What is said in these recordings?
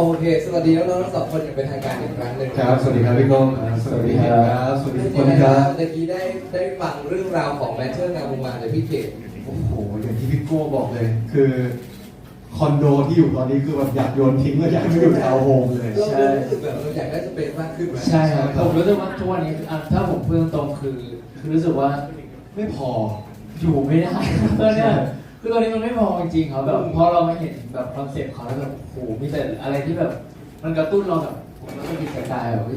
โอเค สวัสดีน้องๆทั้งสองคนอย่างเป็นทางการอีกครั้งหนึ่งครับ สวัสดีครับพี่ก้องครับสวัสดีครับ สวัสดีทุกคนครับเมื่อกี้ได้ได้ฟังเรื่องราวของแมทเชอร์งามวงวานจากพี่เขตโอ้โห อย่างที่พี่โก้บอกเลย คือคอนโดที่อยู่ตอนนี้คือแบบอยากโยนทิ้งแล้วอยากไปอยู่ทาวน์โฮมเลย เรารู้สึกแบบเราอยากได้สเปซมากขึ้นไหมใช่ครับผมรู้สึกว่าทุกวันนี้อะถ้าผมพูดตรงๆคือคือรู้สึกว่าไม่พออยู่ไม่ได้ ตอนเนี้ย คือตอนนี้มันไม่พอจริงๆครับแบบพอเรามาเห็นแบบคอนเซ็ปต์เขาแล้วแบบโอ้โหมีแต่อะไรที่แบบ มันกระตุ้นเราแบบผมแล้วก็มีสกายแบบโ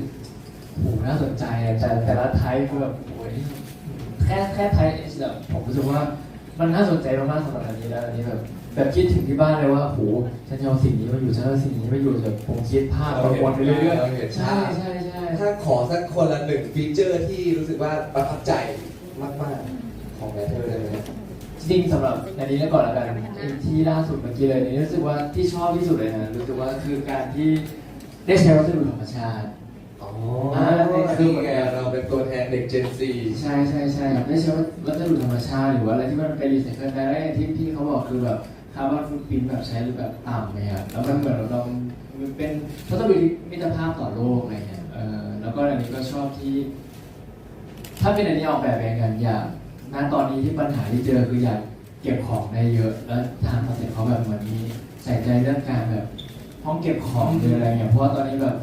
อ้โหน่าสนใจอะแต่แต่ละไทป์คือแบบโอ้ยแค่แค่ไทป์แบบผมรู้สึกว่ามันน่าสนใจมากๆสำหรับอันนี้แล้วอันนี้แบบแบบคิดถึงที่บ้านเลยว่าโอ้โหฉันจะเอาสิ่งนี้มาอยู่ฉันจะเอาสิ่งนี้มาอยู่แบบผมคิดภาพประมวลไปเรื่อยๆใช่ใช่ใช่ถ้าขอสักคนละหนึ่งฟีเจอร์ที่รู้สึกว่าประทับใจมากๆของแมทเชอร์ได้ไหม จริงๆสำหรับอันนี้ก่อนละกันไอ้ที่ล่าสุดเมื่อกี้เลยนี่รู้สึกว่าที่ชอบที่สุดเลยนะรู้สึกว่าคือการที่ได้ใช้วัสดุธรรมชาติอ๋ออ่านี่คือนี่ไงเราเป็นตัวแทนเด็ก Gen Z ใช่ใช่ใช่ครับได้ใช้วัสดุธรรมชาติหรือว่าอะไรที่มันเป็นรีไซเคิลได้แล้วอย่างที่พี่เขาบอกคือแบบคาร์บอนฟุตปรินท์แบบใช้แบบต่ำเลยครับแล้วมันเหมือนเรามันเป็นวัสดุที่มิตรภาพต่อโลกอะไรเงี้ยเออแล้วก็อันนี้ก็ชอบที่ ถ้าเป็นอันนี้ออกแบบเองกันอยาก ณตอนนี้ที่ปัญหาที่เจอคืออยากเก็บของได้เยอะแล้วทางคอนเซ็ปต์เขาแบบเหมือนมีใส่ใจเรื่องการแบบ ห้องเก็บของหรืออะไรเงี้ยเพราะว่าตอนนี้แบบ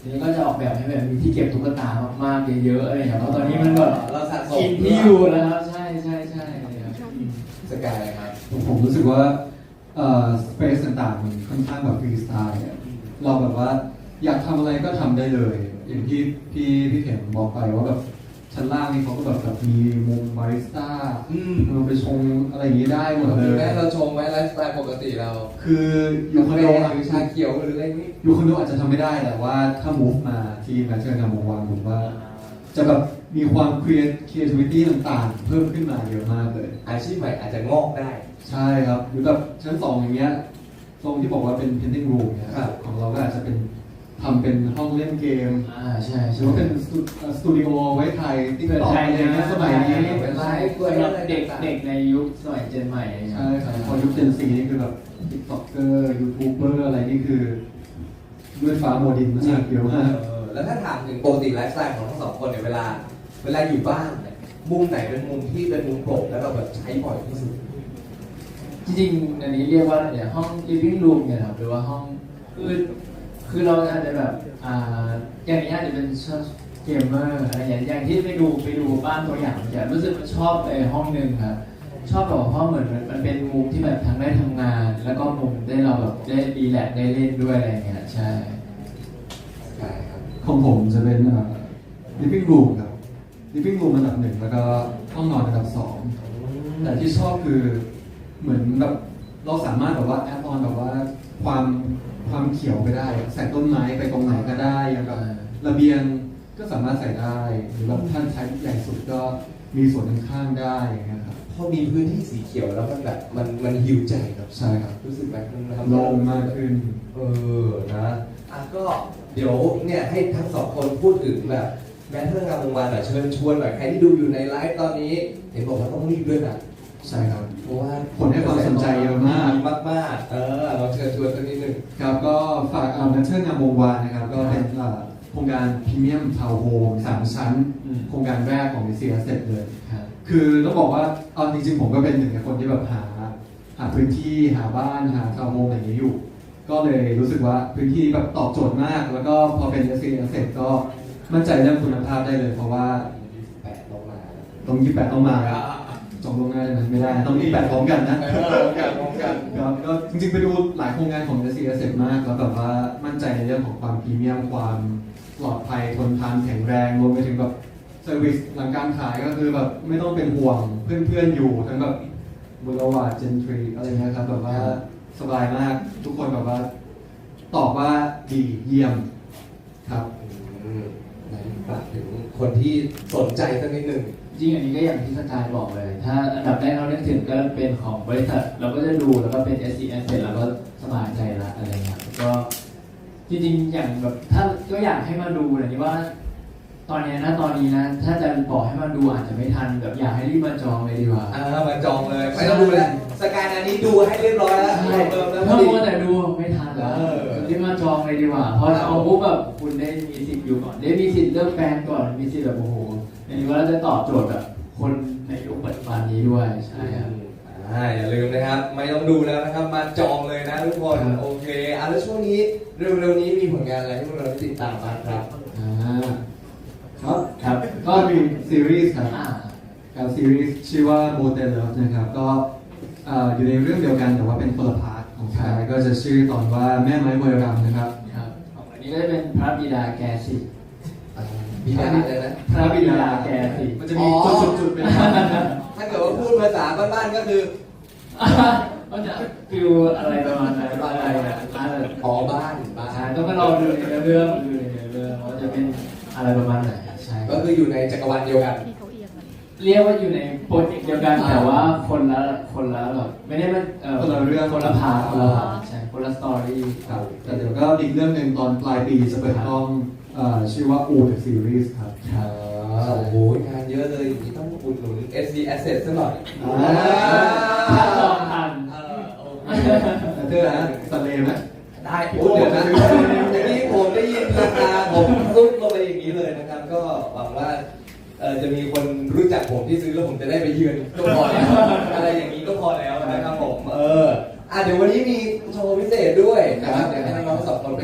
ทีนี้ก็จะออกแบบให้แบบมีที่เก็บตุ๊กตามากๆเยอะๆอะไรอย่างเงี้ยเพราะตอนนี้มันแบบเราสะสมกินที่อยู่แล้วครับใช่ใช่ใช่สกายครับผมรู้สึกว่าเอ่อสเปซต่างๆมันค่อนข้างแบบฟรีสไตล์เราแบบว่าอยากทำอะไรก็ทำได้เลย อย่างที่พี่พี่เข็มบอกไปว่าแบบ ชั้นล่างนี่เขาก็แบบแบบมีมุมบาริสต้าอืมเราไปชงอะไรอย่างนี้ได้หมดเลคือยแม้เราชมไว้ไลฟ์สไตล์ปกติเรา คืออยู่คอนโดหรือชาเขียวหรืออะไรนี้อยู่คอนโดอาจจะทำไม่ได้แต่ว่าถ้า move มาที่แมทเชอร์งามวงวานผมว่า จะแบบมีความ create creativity ต่างๆ เพิ่มขึ้นมาเยอะมากเลย อาชีพใหม่อาจจะงอกได้ ใช่ครับหรือแบบชั้นสองอย่างเงี้ยตรงที่บอกว่าเป็น painting room เนี่ยครับของเราก็อาจจะเป็น ทำเป็นห้องเล่นเกมอ่าใช่หรืใช่อว่าเป็นสตูเอ่อสตูดิโอไว้ถ่ายติ๊กต็อกอะไรอย่างเงี้ยสมัยนี้เป็นไลฟ์สำหรับเด็กเด็กในยุคสมัยเจนใหม่ใช่ครับพอยุคเจนซีนี่คือแบบติ๊กต็อกเกอร์ยูทูบเบอร์อะไรนี่คือด้วยฟ้าโมดินมากเยอะมาก เออแล้วถ้าถามถึงปกติไลฟ์สไตล์ของทั้งสองคนเนี่ยเวลา เวลาอยู่บ้านเนี่ยมุมไหนเป็นมุมที่เป็นมุมโปร่งแล้วเราแบบใช้บ่อยที่สุด จริงๆอันนี้เรียกว่าอะไรเนี่ยห้อง living room เนี่ยครับหรือว่าห้องคือ คือเราอาจจะแบบอ่าอย่างนี้อาจจะเป็นชอบเกมเมอร์อะไรอย่างอย่างที่ไปดูไปดูบ้านตัวอย่างจะรู้สึกว่าชอบไอ้ห้องหนึ่งครับชอบแบบว่าห้องเหมือนมันเป็นมุมที่แบบทั้งได้ทำงาน แล้วก็มุมได้เราแบบได้ดีแลกซ์ได้เล่นด้วยอะไรเงี้ยใช่ใช่ครับของผมจะเป็นเอ่อ living room ครับ living room อันดับหนึ่งแล้วก็ห้องนอนอันดับสองแต่ที่ชอบคือเหมือนแบบเราสามารถแบบว่าแอดออนแบบว่าความ ความเขียวไปได้ ใส่ต้นไม้ไปตรงไหนก็ได้อย่างแบบระเบียงก็สามารถใส่ได้ หรือแบบท่านใช้ใหญ่สุดก็มีส่วนข้างๆได้อย่างเงี้ยครับพอมีพื้นที่สีเขียวแล้วมันแบบมันมันหิวใจครับใช่ครับ รู้สึกแบบมันทำให้โล่งมากขึ้น เออนะอะก็เดี๋ยวเนี่ยให้ทั้งสองคนพูดถึงแบบแม้เรื่องงานวงวานหน่อยเชิญชวนหน่อยใครที่ดูอยู่ในไลฟ์ตอนนี้ เห็นบอกว่าต้องรีบด้วยนะ ใช่ครับ เพราะว่าคนให้ความสนใจเยอะมาก มากมากๆเออเราเชิญชวนสักนิดหนึ่งครับก็ฝากเอาเมนเทอร์งามวงวานนะครับ ก็เป็นเอ่อโครงการพรีเมียมทาวน์โฮมสามชั้นอืมโครงการแรกของเซียเสร็จเลยครับคือต้องบอกว่าเอาจริงๆ ผมก็เป็นหนึ่งในคนที่แบบหา หาพื้นที่หาบ้านหาทาวน์โฮมอย่างนี้อยู่ ก็เลยรู้สึกว่าพื้นที่แบบตอบโจทย์มาก แล้วก็พอเป็น s อ s ก็มั่นใจเรื่องคุณภาพได้เลย เพราะว่าแปะลงมาตรง28ต้องมา จองลวงหน้าเลยนะไม่ได้นะต้อง28พร้อมกันนะ เออพร้อมกันพร้อมกัน ครับก็จริงๆไปดูหลายโครงการของ s อ s มากแล้วแบบว่ามั่นใจในเรื่องของความพรีเมียมความปลอดภัยทนทานแข็งแรงรวมไปถึงแบบเซอร์วิสหลังการขายก็คือแบบไม่ต้องเป็นห่วงเพื่อนๆอยู่ทั้งแบบบุรวาเจนทรีอะไรเงี้ยครับแบบว่าสบายมากทุกคนแบบว่า ตอบว่าดีเยี่ยมครับ อืมไหนฝากถึง คนที่สนใจสักนิดหนึ่ง จริงอันนี้ก็อย่างที่สกายบอกเลย ถ้าอันดับแรกเราเลือกถึงก็เป็นของบริษัท เราก็จะดูแล้วก็เป็น S E S เสร็จแล้วก็สบายใจละอะไรเงี้ยก็จริงๆอย่างแบบถ้าก็อยากให้มาดูนะนี่ว่า ตอนเนี้ยนะตอนนี้นะ ถ้าจะบอกให้มาดูอาจจะไม่ทันแบบอยากให้รีบมาจองเลยดีกว่าอ่ามาจองเลยไม่ต้องดูแล้วสกายนานี้ดูให้เรียบร้อยแล้วใช่เติมแล้วถ้าพอดีมัวแต่ดูไม่ทันแล้ว เออ รีบมาจองเลยดีกว่าเพราะจองปุ๊บแบบคุณได้มีสิทธิ์อยู่ก่อน ได้มีสิทธิ์เลือกแฟนก่อน มีสิทธิ์แบบโอ้โหอันนี้ว่าเราจะตอบโจทย์แบบคนในยุคปัจจุบันนี้ด้วยใช่ครับ อ่าอย่าลืมนะครับ ไม่ต้องดูแล้วนะครับ มาจองเลยนะทุกคน ครับ โอเคอะแล้วช่วงนี้เร็วๆนี้มีผลงานอะไรให้พวกเราได้ติดตามบ้างครับ อ่าครับครับก็มีซีรีส์ครับอ่า กับซีรีส์ชื่อว่า m o t e l Love นะครับก็เอ่ออยู่ในเรื่องเดียวกันแต่ว่าเป็นคนละพาร์ท ของชายก็จะชื่อตอนว่าแม่ไม้มวยรำนะครับครับของอันนี้ก็จะเป็นพระบิดาแกสิมีดาเลยนะพระบิดาแกสิมันจะมีจุดๆๆเป็นครับถ้าเกิดว่าพูดภาษาบ้านๆก็คือก็จะฟิลอะไรประมาณนั้นอะไรอะอะไรขอบ้านบ้าใช่นต้องไปรอดูในเรื่องดูในเรื่องว่าจะเป็นอะไรประมาณไหนใช่ก็คืออยู่ในจักรวาลเดียวกันที่ เขาเอียงมันเรียกว่าอยู่ในโปรเจกต์เดียวกันแต่ว่าคนละคนละแบบไม่ได้มันเอ่อคนละเรื่องคนละพาร์ทคนละพาร์ทใช่คนละสตอรี่ครับแต่เดี๋ยวก็อีกเรื่องหนึ่งตอนปลายปีจะเปิดกล้องเอ่อชื่อว่า U the Series ครับครับอ่าโอ้โหงานเยอะเลยอย่างนี้ต้องอุดหนุน SC Asset ซะหน่อย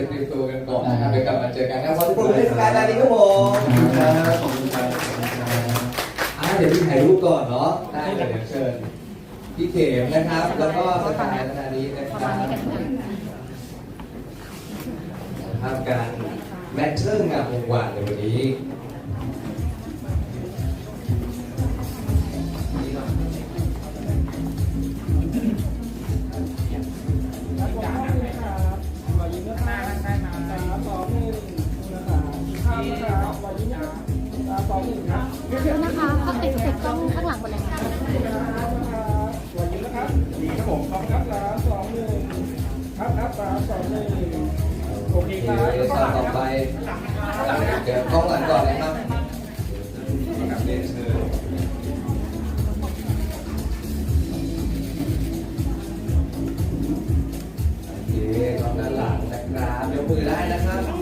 เตรียมตัวกันก่อนนะครับเดี๋ยวกลับมาเจอกันครับขอทุกคนให้สกายดานี้ครับผมขอบคุณครับขอบคุณครับอะเดี๋ยวพี่ถ่ายรูปก่อนเนาะได้เลยเดี๋ยวเชิญพี่เขมนะครับ แล้วก็สกายดานี้นะคประรัมาณบนี้กันนะภาพการแมทเทอร์งามวงวานในวันนี้ ติดติดกล้องข้างหลังหมดเลยค่ะครับผมพร้อมครับสามสองหนึ่งครับครับสามสองหนึ่งโอเคครับเคต่อต่อไปเดี๋ยวกล้องหลังก่อนนะครับกับเรียนเชิญโอเคกล้องด้านหลังนะครับยกมือได้นะครับ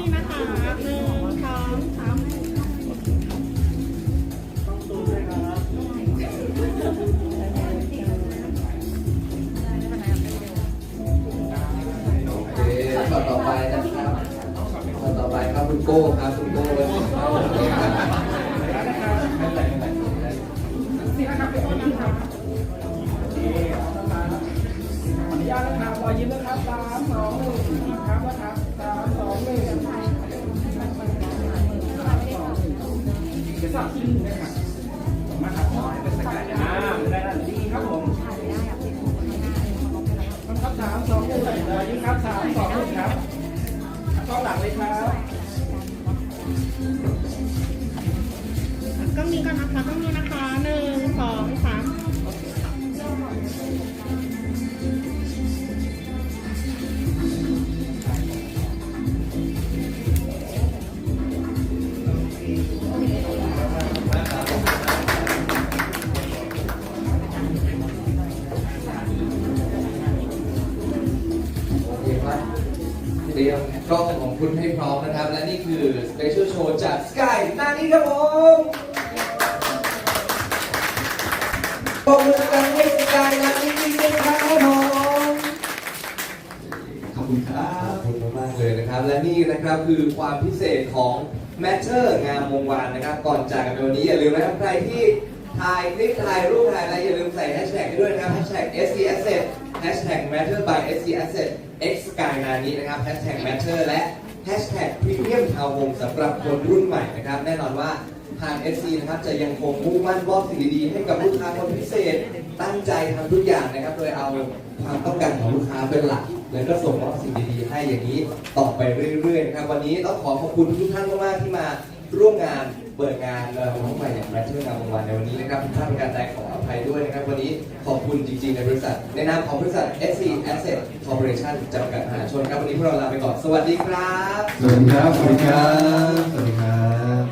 โก้ครับคุณโก้ครับโอนุญาตนะครับรอยยิ้มนะครับสามสองหนึ่งครับนะครับสามสองหนึ่งเดี๋ยวสับที่หนึ่งนะครับ ตรียมกล้องของคุณให้พร้อมนะครับ และนี่คือ Special Show จาก Sky หน้านี้ครับผมปรบมือกันให้ Sky หน้านี้จริงๆครับผมขอบคุณครัขอบบคุณมากๆเลยนะครับ และนี่นะครับคือความพิเศษของ Matter งามวงวานนะครับ ก่อนจากกันในวันนี้อย่าลืมนะครับใครที่ถ่ายคลิปถ่ายรูปถ่ายอะไรอย่าลืมใส่แฮชแท็กด้วยนะครับแฮชแท็ก SC Asset แฮ ชแท็ก Matter by SC Asset X Sky นานี้นะครับแฮชแท็ก Matter และแฮชแท็ก Premium Town Home สำหรับคนรุ่นใหม่นะครับ แน่นอนว่าทาง SC นะครับจะยังคงมุ่งมั่นมอบสิ่งดีๆ ให้กับลูกค้าคนพิเศษ ตั้งใจทำทุกอย่างนะครับ โดยเอาความต้องการของลูกค้าเป็นหลัก แล้วก็ส่งมอบสิ่งดีๆ ให้อย่างนี้ต่อไปเรื่อยๆนะครับ วันนี้ต้องขอขอบคุณทุกท่านมากๆที่มาร่วมงานเปิดงานเอ่อน้องใหม่อย่างแมทเทอร์งานวันในวันนี้นะครับทุกท่านประการใดขออ ภัยด้วยนะครับ วันนี้ขอบคุณจริงๆในบริษัท ในนามของบริษัท SC Asset Corporation จำกัดมหาชนครับวันนี้พวกเราลาไปก่อน สวัสดีครับ สวัสดีครับ สวัสดีครับ สวัสดีครับ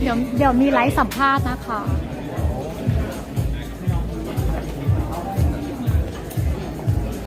เดี๋ยวเดี๋ยวมีไลฟ์สัมภาษณ์นะคะ